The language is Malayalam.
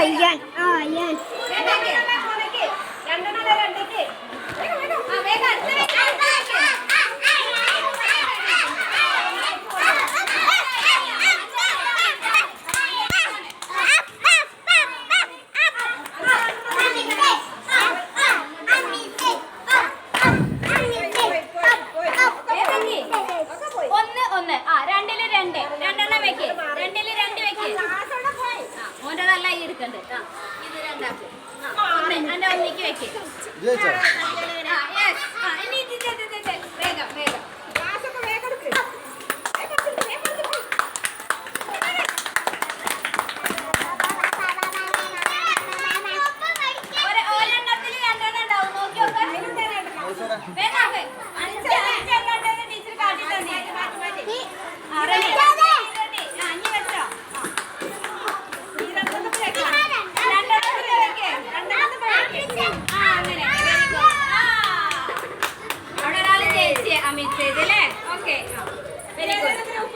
Oh, yes. Ah, yes. എടുക്കണ്ടേ ആ ഇത് രണ്ടാക്കും. എന്റെ ഒന്നിക്ക് വെക്കേ. വേഗം വേഗം. Ven, a ver. അമിത് ചെയ്തല്ലേ ഓക്കെ വെരി ഗുഡ്